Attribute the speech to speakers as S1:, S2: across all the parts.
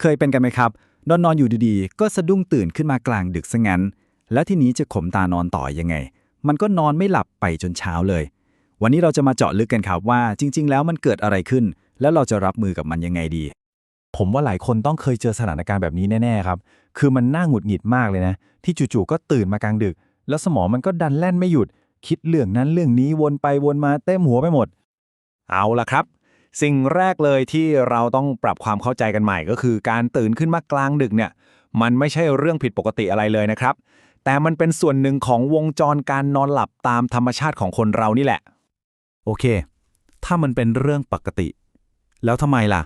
S1: เคยเป็นกันไหมครับ นอนนอนอยู่ดีๆ ก็สะดุ้งตื่นขึ้นมากลางดึกซะงั้น แล้วทีนี้จะข่มตานอนต่อยังไง มันก็นอนไม่หลับไปจนเช้าเลย วันนี้เราจะมาเจาะลึกกันครับว่าจริง ๆ แล้วมันเกิดอะไรขึ้น แล้วเราจะรับมือกับมันยังไงดี
S2: ผมว่าหลายคนต้องเคยเจอสถานการณ์แบบนี้แน่ๆครับ คือมันน่าหงุดหงิดมากเลยนะ ที่จู่ๆก็ตื่นมากลางดึก แล้วสมองมันก็ดันแล่นไม่หยุด คิดเรื่องนั้นเรื่องนี้วนไปวนมาเต็มหัวไปหมด
S3: เอาละครับ สิ่งแรกเลยที่เราต้องปรับความเข้าใจกันใหม่ก็คือ การตื่นขึ้นมากลางดึกเนี่ย มันไม่ใช่เรื่องผิดปกติอะไรเลยนะครับ แต่มันเป็นส่วนหนึ่งของวงจรการนอนหลับตามธรรมชาติของคนเรานี่แหละ
S1: โอเค ถ้ามันเป็นเรื่องปกติ แล้วทำไมล่ะ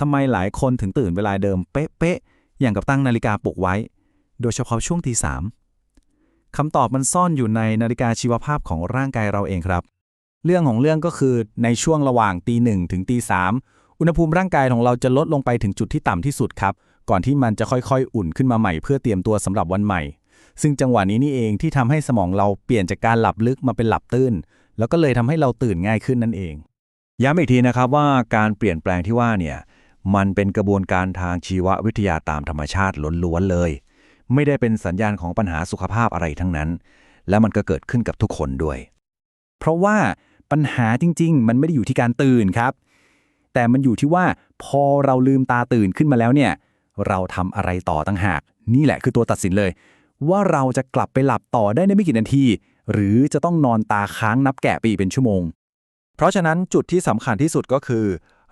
S1: ทำไมหลายคนถึงตื่นเวลาเดิมเป๊ะๆอย่างกับตั้งนาฬิกาปลุกไว้ โดยเฉพาะช่วงตีสามคำตอบมันซ่อนอยู่ในนาฬิกาชีวภาพของร่างกายเราเองครับ เรื่องของเรื่องก็คือในช่วงระหว่างตีหนึ่งถึงตีสามอุณหภูมิร่างกายของเราจะลดลงไปถึงจุดที่ต่ำที่สุดครับ ก่อนที่มันจะค่อยๆ อุ่นขึ้นมาใหม่เพื่อเตรียมตัวสำหรับวันใหม่ ซึ่งจังหวะนี้นี่เองที่ทำให้สมองเราเปลี่ยนจากการหลับลึกมาเป็นหลับตื้นแล้วก็เลยทำให้เราตื่นง่ายขึ้นนั่นเอง
S3: ย้ำอีกทีนะครับว่าการเปลี่ยนแปลงที่ว่าเนี่ยมันเป็นกระบวนการทางชีววิทยาตามธรรมชาติล้วนๆเลย ไม่ได้เป็นสัญญาณของปัญหาสุขภาพอะไรทั้งนั้น และมันก็เกิดขึ้นกับทุกคนด้วย
S1: เพราะว่า ปัญหาจริง ๆ มันไม่ได้อยู่ที่การตื่นครับ แต่มันอยู่ที่ว่าพอเราลืมตาตื่นขึ้นมาแล้วเนี่ย เราทำอะไรต่อตั้งหาก นี่แหละคือตัวตัดสินเลย ว่าเราจะกลับไปหลับต่อได้ในไม่กี่นาที หรือจะต้องนอนตาค้างนับแกะไปอีกเป็นชั่วโมง เพราะฉะนั้นจุดที่สำคัญที่สุดก็คือ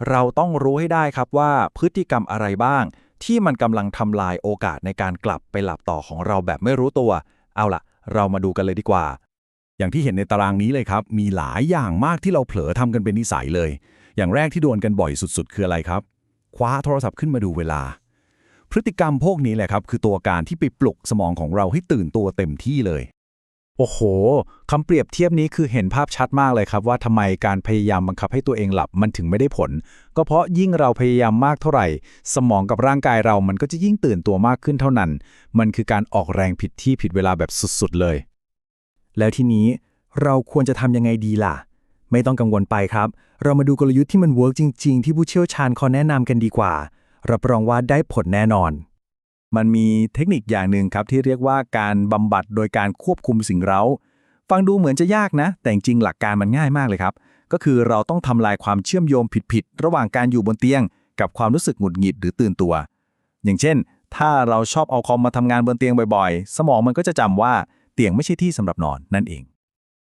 S1: เราต้องรู้ให้ได้ครับว่าพฤติกรรมอะไรบ้าง ที่มันกำลังทำลายโอกาสในการกลับไปหลับต่อของเราแบบไม่รู้ตัว เอาล่ะ เรามาดูกันเลยดีกว่า
S2: อย่างที่เห็นในตารางนี้เลยครับ มีหลายอย่างมากที่เราเผลอทำกันเป็นนิสัยเลย อย่างแรกที่โดนกันบ่อยสุด ๆ คืออะไรครับ คว้าโทรศัพท์ขึ้นมาดูเวลา พฤติกรรมพวกนี้แหละครับ คือตัวการที่ไปปลุกสมองของเราให้ตื่นตัวเต็มที่เลย
S1: โอ้โหคำเปรียบเทียบนี้คือเห็นภาพชัดมากเลยครับ ว่าทำไมการพยายามบังคับให้ตัวเองหลับมันถึงไม่ได้ผล ก็เพราะยิ่งเราพยายามมากเท่าไหร่ สมองกับร่างกายเรามันก็จะยิ่งตื่นตัวมากขึ้นเท่านั้น มันคือการออกแรงผิดที่ผิดเวลาแบบสุดๆเลย แล้วทีนี้เราควรจะทำยังไงดีล่ะ ไม่ต้องกังวลไปครับ เรามาดูกลยุทธ์ที่มันเวิร์กจริง ๆ ที่ผู้เชี่ยวชาญเขาแนะนำกันดีกว่า รับรองว่าได้ผลแน่นอน มันมีเทคนิคอย่างหนึ่งครับที่เรียกว่าการบำบัดโดยการควบคุมสิ่งเร้า ฟังดูเหมือนจะยากนะ แต่จริงหลักการมันง่ายมากเลยครับ ก็คือเราต้องทำลายความเชื่อมโยงผิดๆระหว่างการอยู่บนเตียง กับความรู้สึกหงุดหงิดหรือตื่นตัว อย่างเช่น ถ้าเราชอบเอาคอมมาทำงานบนเตียงบ่อย ๆ สมองมันก็จะจำว่า เตียงไม่ใช่ที่สำหรับนอนนั่นเอง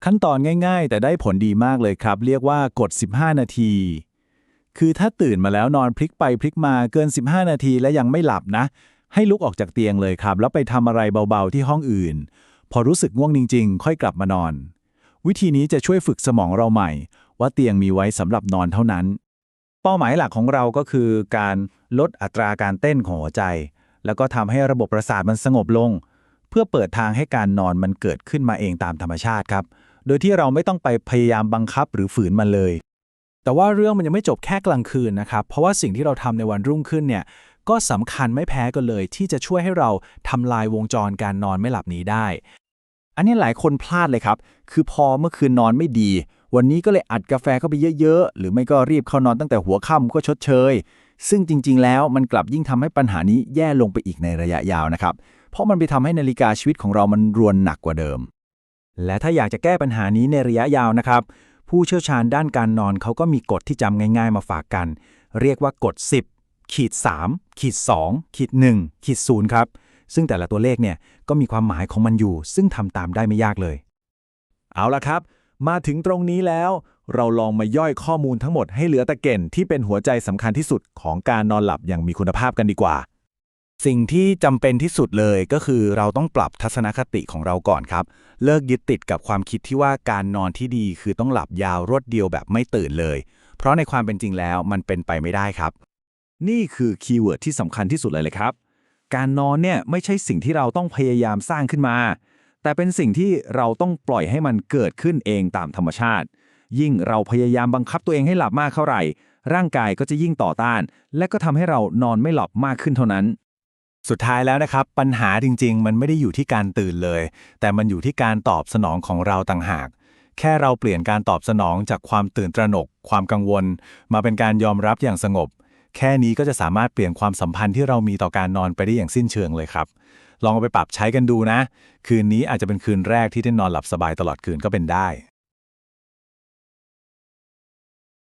S1: ขั้นตอนง่ายๆ แต่ได้ผลดีมากเลยครับ เรียกว่ากด 15 นาที คือถ้าตื่นมาแล้วนอนพลิกไปพลิกมาเกิน 15 นาทีและยังไม่หลับนะ ให้ลุกออกจากเตียงเลยครับ แล้วไปทำอะไรเบาๆที่ห้องอื่น พอรู้สึกง่วงจริง ๆ ค่อยกลับมานอน วิธีนี้จะช่วยฝึกสมองเราใหม่ ว่าเตียงมีไว้สำหรับนอนเท่านั้น เป้าหมายหลักของเราก็คือการลดอัตราการเต้นของหัวใจ แล้วก็ทำให้ระบบประสาทมันสงบลง เพื่อเปิดทางให้การนอนมันเกิดขึ้นมาเองตามธรรมชาติครับ โดยที่เราไม่ต้องไปพยายามบังคับหรือฝืนมันเลย แต่ว่าเรื่องมันยังไม่จบแค่กลางคืนนะครับ เพราะว่าสิ่งที่เราทำในวันรุ่งขึ้นเนี่ยก็สำคัญไม่แพ้กันเลย ที่จะช่วยให้เราทำลายวงจรการนอนไม่หลับนี้ได้ อันนี้หลายคนพลาดเลยครับ คือพอเมื่อคืนนอนไม่ดี วันนี้ก็เลยอัดกาแฟเข้าไปเยอะๆ หรือไม่ก็รีบเข้านอนตั้งแต่หัวค่ำก็ชดเชย ซึ่งจริงๆ แล้วมันกลับยิ่งทำให้ปัญหานี้แย่ลงไปอีกในระยะยาวนะครับ เพราะมันไปทำให้นาฬิกาชีวิตของเรามันรวนหนักกว่าเดิม และถ้าอยากจะแก้ปัญหานี้ในระยะยาวนะครับ ผู้เชี่ยวชาญด้านการนอนเขาก็มีกฎที่จำง่าย ๆ มาฝากกัน เรียกว่ากฎ 10 ขีด 3 ขีด 2 ขีด 1 ขีด 0 ครับ ซึ่งแต่ละตัวเลขเนี่ยก็มีความหมายของมันอยู่ ซึ่งทำตามได้ไม่ยากเลย
S2: เอาละครับ มาถึงตรงนี้แล้ว เราลองมาย่อยข้อมูลทั้งหมดให้เหลือต่เก่นที่เป็นหัวใจสำคัญที่สุดของการนอนหลับอย่างมีคุณภาพกันดีกว่า
S1: สิ่งที่จำเป็นที่สุดเลยก็คือเราต้องปรับทัศนคติของเราก่อนครับ เลิกยึดติดกับความคิดที่ว่าการนอนที่ดีคือต้องหลับยาวรวดเดียวแบบไม่ตื่นเลย เพราะในความเป็นจริงแล้วมันเป็นไปไม่ได้ครับ
S2: นี่คือคีย์เวิร์ดที่สำคัญที่สุดเลยเลยครับ การนอนเนี่ยไม่ใช่สิ่งที่เราต้องพยายามสร้างขึ้นมา แต่เป็นสิ่งที่เราต้องปล่อยให้มันเกิดขึ้นเองตามธรรมชาติ ยิ่งเราพยายามบังคับตัวเองให้หลับมากเท่าไหร่ร่างกายก็จะยิ่งต่อต้าน และก็ทำให้เรานอนไม่หลับมากขึ้นเท่านั้น
S1: สุดท้ายแล้วนะครับ ปัญหาจริง ๆ มันไม่ได้อยู่ที่การตื่นเลย แต่มันอยู่ที่การตอบสนองของเราต่างหาก แค่เราเปลี่ยนการตอบสนองจากความตื่นตระหนก ความกังวล มาเป็นการยอมรับอย่างสงบ แค่นี้ก็จะสามารถเปลี่ยนความสัมพันธ์ที่เรามีต่อการนอนไปได้อย่างสิ้นเชิงเลยครับ ลองเอาไปปรับใช้กันดูนะ คืนนี้อาจจะเป็นคืนแรกที่ได้นอนหลับสบายตลอดคืนก็เป็นได้